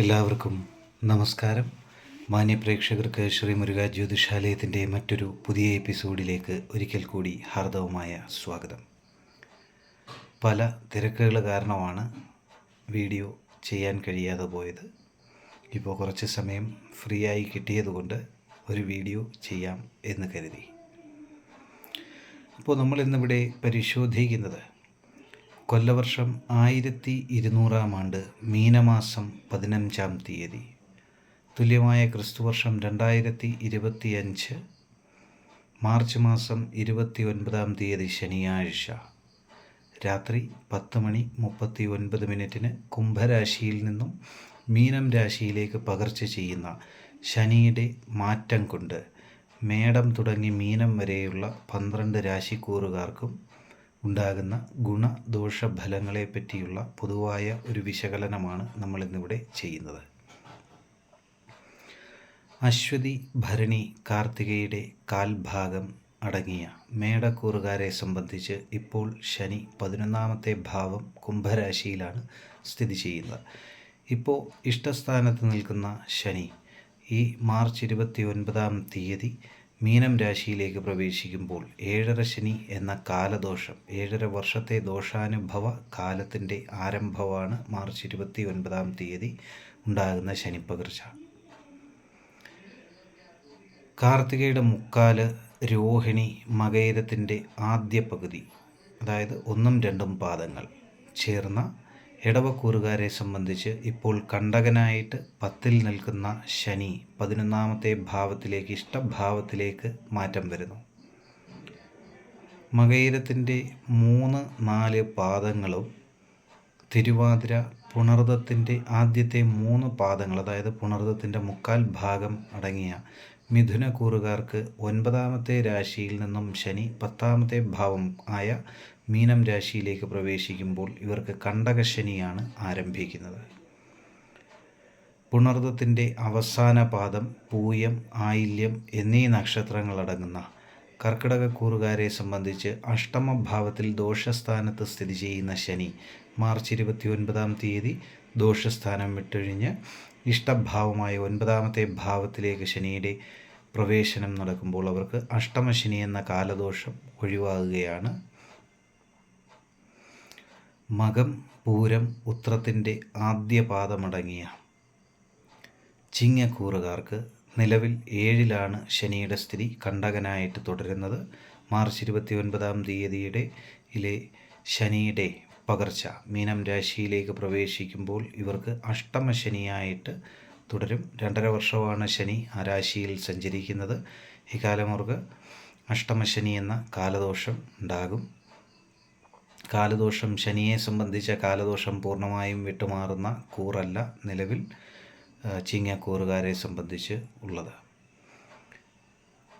എല്ലാവർക്കും നമസ്കാരം. മാന്യപ്രേക്ഷകർക്ക് ശ്രീ മുരുക ജ്യോതിഷാലയത്തിന്റെ മറ്റൊരു പുതിയ എപ്പിസോഡിലേക്ക് ഒരിക്കൽ കൂടി ഹാർദവമായ സ്വാഗതം. പല തിരക്കുകൾ കാരണമാണ് വീഡിയോ ചെയ്യാൻ കഴിയാതെ പോയത്. ഇപ്പോൾ കുറച്ച് സമയം ഫ്രീ ആയി കിട്ടിയതുകൊണ്ട് ഒരു വീഡിയോ ചെയ്യാം എന്ന് കരുതി. അപ്പോൾ നമ്മൾ ഇന്നിവിടെ പരിശോധിക്കുന്നത് കൊല്ലവർഷം ആയിരത്തി ഇരുന്നൂറാം ആണ്ട് മീനമാസം പതിനഞ്ചാം തീയതി. തുല്യമായ ക്രിസ്തുവർഷം രണ്ടായിരത്തി ഇരുപത്തിയഞ്ച് മാർച്ച് മാസം ഇരുപത്തി ഒൻപതാം തീയതി ശനിയാഴ്ച. രാത്രി പത്ത് മണി മുപ്പത്തി ഒൻപത് മിനിറ്റിന് കുംഭരാശിയിൽ നിന്നും മീനം രാശിയിലേക്ക് പകർച്ച ചെയ്യുന്ന ശനിയുടെ മാറ്റം കൊണ്ട് മേടം തുടങ്ങി മീനം വരെയുള്ള പന്ത്രണ്ട് രാശിക്കൂറുകാർക്കും ഉണ്ടാകുന്ന ഗുണദോഷ ഫലങ്ങളെ പറ്റിയുള്ള പൊതുവായ ഒരു വിശകലനമാണ് നമ്മൾ ഇന്നിവിടെ ചെയ്യുന്നത്. അശ്വതി ഭരണി കാർത്തികയുടെ കാൽഭാഗം അടങ്ങിയ മേടക്കൂറുകാരെ സംബന്ധിച്ച് ഇപ്പോൾ ശനി പതിനൊന്നാമത്തെ ഭാവം കുംഭരാശിയിലാണ് സ്ഥിതി ചെയ്യുന്നത്. ഇപ്പോൾ ഇഷ്ടസ്ഥാനത്ത് നിൽക്കുന്ന ശനി ഈ മാർച്ച് ഇരുപത്തി ഒൻപതാം തീയതി മീനം രാശിയിലേക്ക് പ്രവേശിക്കുമ്പോൾ ഏഴര ശനി എന്ന കാലദോഷം ഏഴര വർഷത്തെ ദോഷാനുഭവ കാലത്തിന്റെ ആരംഭമാണ് മാർച്ച് ഇരുപത്തി ഒൻപതാം തീയതി ഉണ്ടാകുന്ന ശനിപ്പകർച്ച. കാർത്തികയുടെ മുക്കാൽ രോഹിണി മകയിരത്തിന്റെ ആദ്യ പകുതി അതായത് ഒന്നും രണ്ടും പാദങ്ങൾ ചേർന്ന ഇടവക്കൂറുകാരെ സംബന്ധിച്ച് ഇപ്പോൾ കണ്ടകനായിട്ട് പത്തിൽ നിൽക്കുന്ന ശനി പതിനൊന്നാമത്തെ ഭാവത്തിലേക്ക് ഇഷ്ടഭാവത്തിലേക്ക് മാറ്റം വരുന്നു. മകയിരത്തിന്റെ മൂന്ന് നാല് പാദങ്ങളും തിരുവാതിര പുണർദത്തിന്റെ ആദ്യത്തെ മൂന്ന് പാദങ്ങൾ അതായത് പുണർദത്തിന്റെ മുക്കാൽ ഭാഗം അടങ്ങിയ മിഥുന കൂറുകാർക്ക് ഒൻപതാമത്തെ രാശിയിൽ നിന്നും ശനി പത്താമത്തെ ഭാവം ആയ മീനം രാശിയിലേക്ക് പ്രവേശിക്കുമ്പോൾ ഇവർക്ക് കണ്ടകശനിയാണ് ആരംഭിക്കുന്നത്. പുണർദത്തിന്റെ അവസാന പാദം പൂയം ആയില്യം എന്നീ നക്ഷത്രങ്ങളടങ്ങുന്ന കർക്കിടക കൂറുകാരെ സംബന്ധിച്ച് അഷ്ടമഭാവത്തിൽ ദോഷസ്ഥാനത്ത് സ്ഥിതി ചെയ്യുന്ന ശനി മാർച്ച് ഇരുപത്തി ഒൻപതാം തീയതി ദോഷസ്ഥാനം വിട്ടൊഴിഞ്ഞ് ഇഷ്ടഭാവമായ ഒൻപതാമത്തെ ഭാവത്തിലേക്ക് ശനിയുടെ പ്രവേശനം നടക്കുമ്പോൾ അവർക്ക് അഷ്ടമശനി എന്ന കാലദോഷം ഒഴിവാകുകയാണ്. മകം പൂരം ഉത്രത്തിന്റെ ആദ്യ പാദമടങ്ങിയ ചിങ്ങക്കൂറുകാർക്ക് നിലവിൽ ഏഴിലാണ് ശനിയുടെ സ്ഥിതി കണ്ടകനായിട്ട് തുടരുന്നത്. മാർച്ച് ഇരുപത്തി ഒൻപതാം തീയതിയുടെ ഇലെ ശനിയുടെ പകർച്ച. മീനം രാശിയിലേക്ക് പ്രവേശിക്കുമ്പോൾ ഇവർക്ക് അഷ്ടമശനിയായിട്ട് തുടരും. രണ്ടര വർഷമാണ് ശനി ആ രാശിയിൽ സഞ്ചരിക്കുന്നത്. ഇക്കാലം അവർക്ക് അഷ്ടമശനി എന്ന കാലദോഷം ഉണ്ടാകും. കാലദോഷം ശനിയെ സംബന്ധിച്ച കാലദോഷം പൂർണമായും വിട്ടുമാറുന്ന കൂറല്ല നിലവിൽ ചിങ്ങക്കൂറുകാരെ സംബന്ധിച്ച് ഉള്ളത്.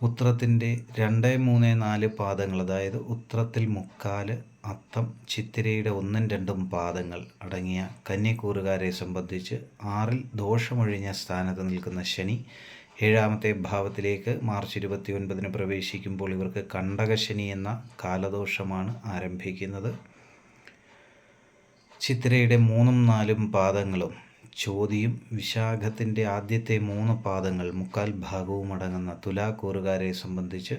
ഉത്രത്തിന്റെ രണ്ട് മൂന്ന് നാല് പാദങ്ങൾ അതായത് ഉത്രത്തിൽ മുക്കാൽ അത്തം ചിത്തിരയുടെ ഒന്നും രണ്ടും പാദങ്ങൾ അടങ്ങിയ കന്യക്കൂറുകാരെ സംബന്ധിച്ച് ആറിൽ ദോഷമൊഴിഞ്ഞ സ്ഥാനത്ത് നിൽക്കുന്ന ശനി ഏഴാമത്തെ ഭാവത്തിലേക്ക് മാർച്ച് ഇരുപത്തി ഒൻപതിന് പ്രവേശിക്കുമ്പോൾ ഇവർക്ക് കണ്ടകശനി എന്ന കാലദോഷമാണ് ആരംഭിക്കുന്നത്. ചിത്തിരയുടെ മൂന്നും നാലും പാദങ്ങളും ചോതിയും വിശാഖത്തിന്റെ ആദ്യത്തെ മൂന്ന് പാദങ്ങൾ മുക്കാൽ ഭാഗവും അടങ്ങുന്ന തുലാക്കൂറുകാരെ സംബന്ധിച്ച്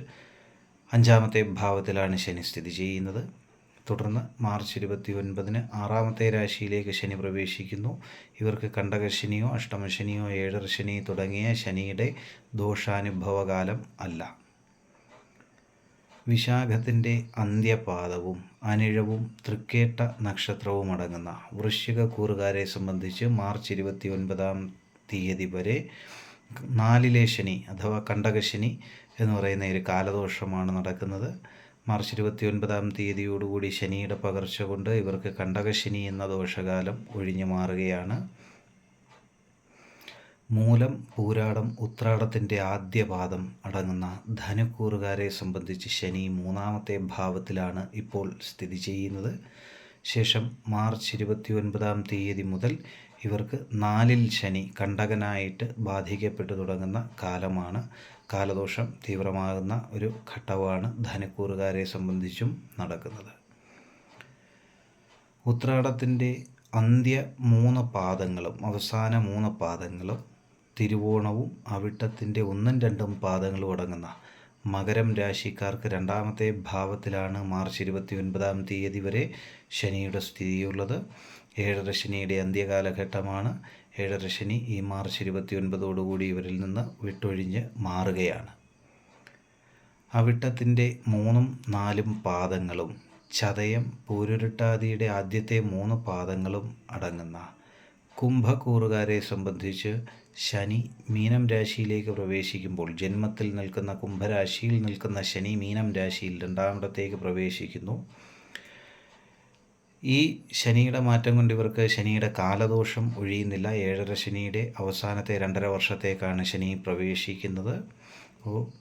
അഞ്ചാമത്തെ ഭാവത്തിലാണ് ശനി സ്ഥിതി ചെയ്യുന്നത്. തുടർന്ന് മാർച്ച് ഇരുപത്തി ഒൻപതിന് ആറാമത്തെ രാശിയിലേക്ക് ശനി പ്രവേശിക്കുന്നു. ഇവർക്ക് കണ്ടകശനിയോ അഷ്ടമശനിയോ ഏഴര ശനി തുടങ്ങിയ ശനിയുടെ ദോഷാനുഭവകാലം അല്ല. വിശാഖത്തിന്റെ അന്ത്യപാദവും അനിഴവും തൃക്കേട്ട നക്ഷത്രവും അടങ്ങുന്ന വൃശ്ചിക കൂറുകാരെ സംബന്ധിച്ച് മാർച്ച് ഇരുപത്തി ഒൻപതാം തീയതി വരെ നാലിലെ ശനി അഥവാ കണ്ടകശനി എന്ന് പറയുന്ന ഒരു കാലദോഷമാണ് നടക്കുന്നത്. മാർച്ച് ഇരുപത്തി ഒൻപതാം തീയതിയോടുകൂടി ശനിയുടെ പകർച്ച കൊണ്ട് ഇവർക്ക് കണ്ടകശനി എന്ന ദോഷകാലം ഒഴിഞ്ഞു മാറുകയാണ്. മൂലം പൂരാടം ഉത്രാടത്തിന്റെ ആദ്യ പാദം അടങ്ങുന്ന ധനുക്കൂറുകാരെ സംബന്ധിച്ച് ശനി മൂന്നാമത്തെ ഭാവത്തിലാണ് ഇപ്പോൾ സ്ഥിതി ചെയ്യുന്നത്. ശേഷം മാർച്ച് ഇരുപത്തി ഒൻപതാം തീയതി മുതൽ ഇവർക്ക് നാലിൽ ശനി കണ്ടകനായിട്ട് ബാധിക്കപ്പെട്ടു തുടങ്ങുന്ന കാലമാണ്. കാലദോഷം തീവ്രമാകുന്ന ഒരു ഘട്ടമാണ് ധനുക്കൂറുകാരെ സംബന്ധിച്ചും നടക്കുന്നത്. ഉത്രാടത്തിന്റെ അന്ത്യ മൂന്ന് പാദങ്ങളും അവസാന മൂന്ന് പാദങ്ങളും തിരുവോണവും അവിട്ടത്തിന്റെ ഒന്നും രണ്ടും പാദങ്ങളും അടങ്ങുന്ന മകരം രാശിക്കാർക്ക് രണ്ടാമത്തെ ഭാവത്തിലാണ് മാർച്ച് ഇരുപത്തി ഒൻപതാം തീയതി വരെ ശനിയുടെ സ്ഥിതിയുള്ളത്. ഏഴര ശനിയുടെ അന്ത്യകാലഘട്ടമാണ്. ഏഴര ശനി ഈ മാർച്ച് ഇരുപത്തി ഒൻപതോടുകൂടി ഇവരിൽ നിന്ന് വിട്ടൊഴിഞ്ഞ് മാറുകയാണ്. അവിട്ടത്തിന്റെ മൂന്നും നാലും പാദങ്ങളും ചതയം പൂരുരുട്ടാതിയുടെ ആദ്യത്തെ മൂന്ന് പാദങ്ങളും അടങ്ങുന്ന കുംഭക്കൂറുകാരെ സംബന്ധിച്ച് ശനി മീനം രാശിയിലേക്ക് പ്രവേശിക്കുമ്പോൾ ജന്മത്തിൽ നിൽക്കുന്ന കുംഭരാശിയിൽ നിൽക്കുന്ന ശനി മീനം രാശിയിൽ രണ്ടാമിടത്തേക്ക് പ്രവേശിക്കുന്നു. ഈ ശനിയുടെ മാറ്റം കൊണ്ട് ഇവർക്ക് ശനിയുടെ കാലദോഷം ഒഴിയുന്നില്ല. ഏഴര ശനിയുടെ അവസാനത്തെ രണ്ടര വർഷത്തേക്കാണ് ശനി പ്രവേശിക്കുന്നത്. അപ്പോൾ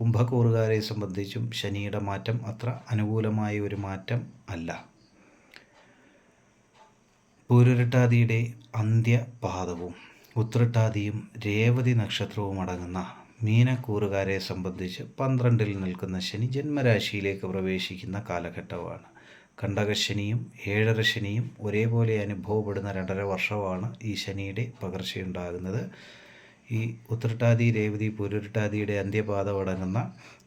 കുംഭക്കൂറുകാരെ സംബന്ധിച്ചും ശനിയുടെ മാറ്റം അത്ര അനുകൂലമായ ഒരു മാറ്റം അല്ല. പൂരുരട്ടാതിയുടെ അന്ത്യപാദവും ഉത്രട്ടാതിയും രേവതി നക്ഷത്രവും അടങ്ങുന്ന മീനക്കൂറുകാരെ സംബന്ധിച്ച് പന്ത്രണ്ടിൽ നിൽക്കുന്ന ശനി ജന്മരാശിയിലേക്ക് പ്രവേശിക്കുന്ന കാലഘട്ടമാണ്. കണ്ടകശനിയും ഏഴര ശനിയും ഒരേപോലെ അനുഭവപ്പെടുന്ന രണ്ടര വർഷമാണ് ഈ ശനിയുടെ പകർച്ചയുണ്ടാകുന്നത്. ഈ ഉത്രട്ടാതി രേവതി പുരുരുട്ടാതിയുടെ അന്ത്യപാദം അടങ്ങുന്ന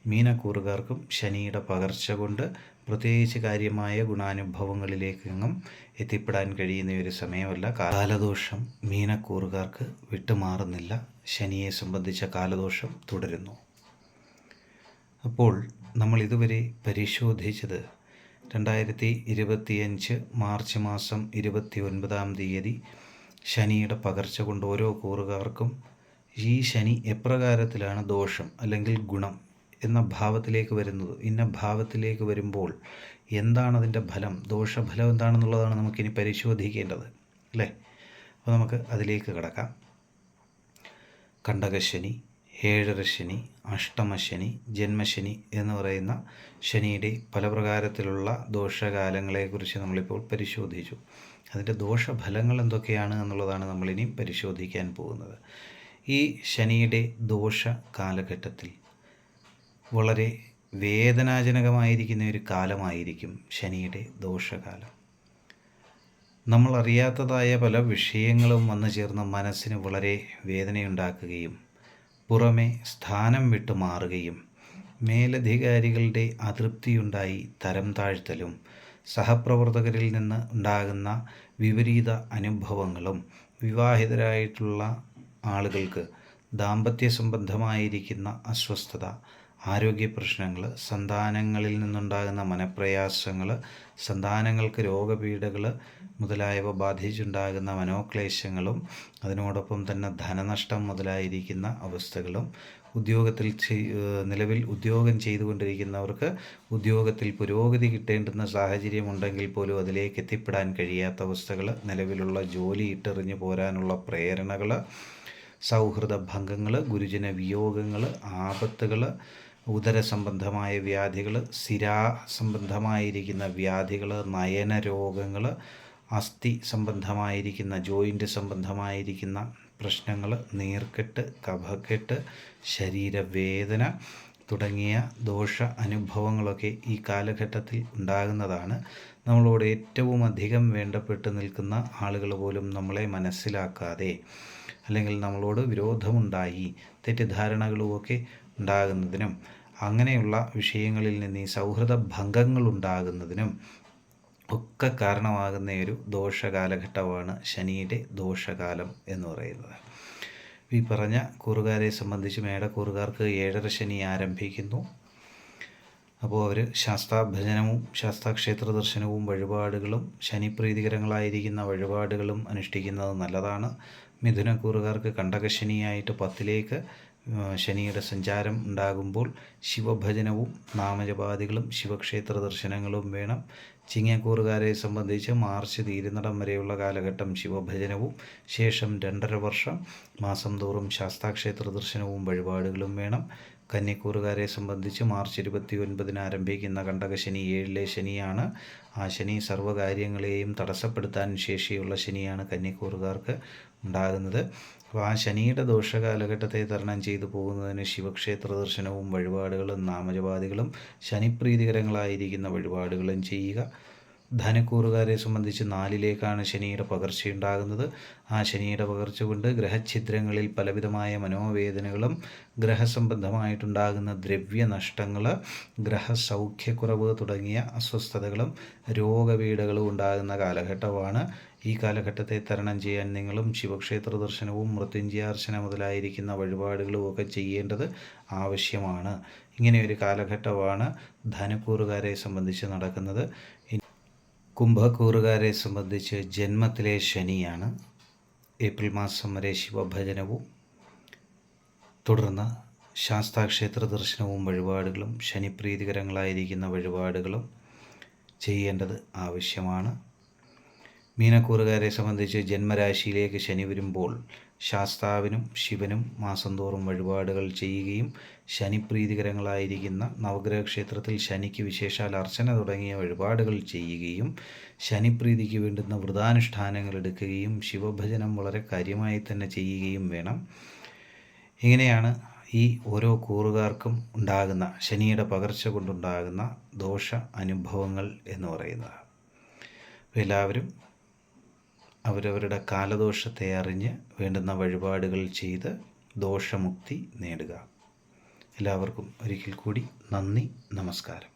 മീനക്കൂറുകാർക്കും ശനിയുടെ പകർച്ച കൊണ്ട് പ്രത്യേകിച്ച് കാര്യമായ ഗുണാനുഭവങ്ങളിലേക്കെങ്ങും എത്തിപ്പെടാൻ കഴിയുന്ന ഒരു സമയമല്ല. കാലദോഷം മീനക്കൂറുകാർക്ക് വിട്ടുമാറുന്നില്ല. ശനിയെ സംബന്ധിച്ച കാലദോഷം തുടരുന്നു. അപ്പോൾ നമ്മൾ ഇതുവരെ പരിശോധിച്ചത് രണ്ടായിരത്തി ഇരുപത്തിയഞ്ച് മാർച്ച് മാസം ഇരുപത്തി ഒൻപതാം തീയതി ശനിയുടെ പകർച്ച കൊണ്ട് ഓരോ കൂറുകാർക്കും ഈ ശനി എപ്രകാരത്തിലാണ് ദോഷം അല്ലെങ്കിൽ ഗുണം എന്ന ഭാവത്തിലേക്ക് വരുന്നത്. ഇന്ന ഭാവത്തിലേക്ക് വരുമ്പോൾ എന്താണ് അതിന്റെ ഫലം? ദോഷഫലം എന്താണെന്നുള്ളതാണ് നമുക്കിനി പരിശോധിക്കേണ്ടത്. അല്ലേ? അപ്പോൾ നമുക്ക് അതിലേക്ക് കിടക്കാം. കണ്ടകശനി ഏഴര ശനി അഷ്ടമശനി ജന്മശനി എന്ന് പറയുന്ന ശനിയുടെ പല പ്രകാരത്തിലുള്ള ദോഷകാലങ്ങളെക്കുറിച്ച് നമ്മളിപ്പോൾ പരിശോധിച്ചു. അതിന്റെ ദോഷഫലങ്ങൾ എന്തൊക്കെയാണ് എന്നുള്ളതാണ് നമ്മളിനി പരിശോധിക്കാൻ പോകുന്നത്. ഈ ശനിയുടെ ദോഷ കാലഘട്ടത്തിൽ വളരെ വേദനാജനകമായിരിക്കുന്ന ഒരു കാലമായിരിക്കും ശനിയുടെ ദോഷകാലം. നമ്മൾ അറിയാത്തതായ പല വിഷയങ്ങളും വന്നു ചേർന്ന് മനസ്സിന് വളരെ വേദനയുണ്ടാക്കുകയും പുറമെ സ്ഥാനം വിട്ടു മാറുകയും മേലധികാരികളുടെ അതൃപ്തിയുണ്ടായി തരം താഴ്ത്തലും സഹപ്രവർത്തകരിൽ നിന്ന് ഉണ്ടാകുന്ന വിപരീത അനുഭവങ്ങളും വിവാഹിതരായിട്ടുള്ള ആളുകൾക്ക് ദാമ്പത്യ സംബന്ധമായിരിക്കുന്ന അസ്വസ്ഥത ആരോഗ്യ പ്രശ്നങ്ങൾ സന്താനങ്ങളിൽ നിന്നുണ്ടാകുന്ന മനപ്രയാസങ്ങൾ സന്താനങ്ങൾക്ക് രോഗപീഠകൾ മുതലായവ ബാധിച്ചുണ്ടാകുന്ന മനോക്ലേശങ്ങളും അതിനോടൊപ്പം തന്നെ ധനനഷ്ടം മുതലായിരിക്കുന്ന അവസ്ഥകളും ഉദ്യോഗത്തിൽ നിലവിൽ ഉദ്യോഗം ചെയ്തുകൊണ്ടിരിക്കുന്നവർക്ക് ഉദ്യോഗത്തിൽ പുരോഗതി കിട്ടേണ്ടുന്ന സാഹചര്യമുണ്ടെങ്കിൽ പോലും അതിലേക്ക് എത്തിപ്പെടാൻ കഴിയാത്ത അവസ്ഥകൾ നിലവിലുള്ള ജോലി ഇട്ടെറിഞ്ഞു പോരാനുള്ള പ്രേരണകൾ സൗഹൃദ ഭംഗങ്ങൾ ഗുരുജന വിയോഗങ്ങൾ ആപത്തുകൾ ഉദര സംബന്ധമായ വ്യാധികൾ സിരാ സംബന്ധമായിരിക്കുന്ന വ്യാധികൾ നയന രോഗങ്ങൾ അസ്ഥി സംബന്ധമായിരിക്കുന്ന ജോയിന്റ് സംബന്ധമായിരിക്കുന്ന പ്രശ്നങ്ങൾ നീർക്കെട്ട് കഫക്കെട്ട് ശരീരവേദന തുടങ്ങിയ ദോഷ അനുഭവങ്ങളൊക്കെ ഈ കാലഘട്ടത്തിൽ ഉണ്ടാകുന്നതാണ്. നമ്മളോട് ഏറ്റവും അധികം വേണ്ടപ്പെട്ട് നിൽക്കുന്ന ആളുകൾ പോലും നമ്മളെ മനസ്സിലാക്കാതെ അല്ലെങ്കിൽ നമ്മളോട് വിരോധമുണ്ടായി തെറ്റിദ്ധാരണകളുമൊക്കെ ഉണ്ടാകുന്നതിനും അങ്ങനെയുള്ള വിഷയങ്ങളിൽ നിന്ന് ഈ സൗഹൃദ ഭംഗങ്ങൾ ഉണ്ടാകുന്നതിനും ഒക്കെ കാരണമാകുന്ന ഒരു ദോഷകാലഘട്ടമാണ് ശനിയുടെ ദോഷകാലം എന്ന് പറയുന്നത്. ഈ പറഞ്ഞ കൂറുകാരെ സംബന്ധിച്ച് മേടക്കൂറുകാർക്ക് ഏഴര ശനി ആരംഭിക്കുന്നു. അപ്പോൾ അവർ ശാസ്താഭജനവും ശാസ്താക്ഷേത്ര ദർശനവും വഴിപാടുകളും ശനിപ്രീതികരങ്ങളായിരിക്കുന്ന വഴിപാടുകളും അനുഷ്ഠിക്കുന്നത് നല്ലതാണ്. മിഥുനക്കൂറുകാർക്ക് കണ്ടകശനിയായിട്ട് പത്തിലേക്ക് ശനിയുടെ സഞ്ചാരം ഉണ്ടാകുമ്പോൾ ശിവഭജനവും നാമജപാദികളും ശിവക്ഷേത്ര ദർശനങ്ങളും വേണം. ചിങ്ങക്കൂറുകാരെ സംബന്ധിച്ച് മാർച്ച് തീരുന്നിടം വരെയുള്ള കാലഘട്ടം ശിവഭജനവും ശേഷം രണ്ടര വർഷം മാസം തോറും ശാസ്താക്ഷേത്ര ദർശനവും വഴിപാടുകളും വേണം. കന്നിക്കൂറുകാരെ സംബന്ധിച്ച് മാർച്ച് ഇരുപത്തി ഒൻപതിന് ആരംഭിക്കുന്ന കണ്ടകശനി ഏഴിലെ ശനിയാണ്. ആ ശനി സർവകാര്യങ്ങളെയും തടസ്സപ്പെടുത്താൻ ശേഷിയുള്ള ശനിയാണ് കന്നിക്കൂറുകാർക്ക് ഉണ്ടാകുന്നത്. അപ്പോൾ ആ ശനിയുടെ ദോഷകാലഘട്ടത്തെ തരണം ചെയ്തു പോകുന്നതിന് ശിവക്ഷേത്ര ദർശനവും വഴിപാടുകളും നാമജപാദികളും ശനിപ്രീതികരങ്ങളായിരിക്കുന്ന വഴിപാടുകളും ചെയ്യുക. ധനക്കൂറുകാരെ സംബന്ധിച്ച് നാലിലേക്കാണ് ശനിയുടെ പകർച്ചയുണ്ടാകുന്നത് ആ ശനിയുടെ പകർച്ച കൊണ്ട് ഗ്രഹഛിദ്രങ്ങളിൽ പലവിധമായ മനോവേദനകളും ഗ്രഹസംബന്ധമായിട്ടുണ്ടാകുന്ന ദ്രവ്യനഷ്ടങ്ങൾ ഗ്രഹസൗഖ്യക്കുറവ് തുടങ്ങിയ അസ്വസ്ഥതകളും രോഗപീഠകളും ഉണ്ടാകുന്ന കാലഘട്ടമാണ്. ഈ കാലഘട്ടത്തെ തരണം ചെയ്യാൻ നിങ്ങളും ശിവക്ഷേത്ര ദർശനവും മൃത്യുഞ്ജയാർച്ചന മുതലായിരിക്കുന്ന വഴിപാടുകളും ഒക്കെ ചെയ്യേണ്ടത് ആവശ്യമാണ്. ഇങ്ങനെയൊരു കാലഘട്ടമാണ് ധനക്കൂറുകാരെ സംബന്ധിച്ച് നടക്കുന്നത്. കുംഭക്കൂറുകാരെ സംബന്ധിച്ച് ജന്മത്തിലെ ശനിയാണ്. ഏപ്രിൽ മാസം വരെ ശിവഭജനവും തുടർന്ന് ശാസ്താക്ഷേത്ര ദർശനവും വഴിപാടുകളും ശനിപ്രീതികരങ്ങളായിരിക്കുന്ന വഴിപാടുകളും ചെയ്യേണ്ടത് ആവശ്യമാണ്. മീനക്കൂറുകാരെ സംബന്ധിച്ച് ജന്മരാശിയിലേക്ക് ശനി വരുമ്പോൾ ശാസ്താവിനും ശിവനും മാസം തോറും വഴിപാടുകൾ ചെയ്യുകയും ശനിപ്രീതികരങ്ങളായിരിക്കുന്ന നവഗ്രഹ ക്ഷേത്രത്തിൽ ശനിക്ക് വിശേഷാൽ അർച്ചന തുടങ്ങിയ വഴിപാടുകൾ ചെയ്യുകയും ശനിപ്രീതിക്ക് വേണ്ടുന്ന വ്രതാനുഷ്ഠാനങ്ങൾ എടുക്കുകയും ശിവഭജനം വളരെ കാര്യമായി തന്നെ ചെയ്യുകയും വേണം. ഇങ്ങനെയാണ് ഈ ഓരോ കൂറുകാർക്കും ഉണ്ടാകുന്ന ശനിയുടെ പകർച്ച കൊണ്ടുണ്ടാകുന്ന ദോഷ അനുഭവങ്ങൾ എന്ന് പറയുന്നത്. എല്ലാവരും അവരവരുടെ കാലദോഷത്തെ അറിഞ്ഞ് വേണ്ടുന്ന വഴിപാടുകൾ ചെയ്ത് ദോഷമുക്തി നേടുക. എല്ലാവർക്കും ഒരിക്കൽ കൂടി നന്ദി നമസ്കാരം.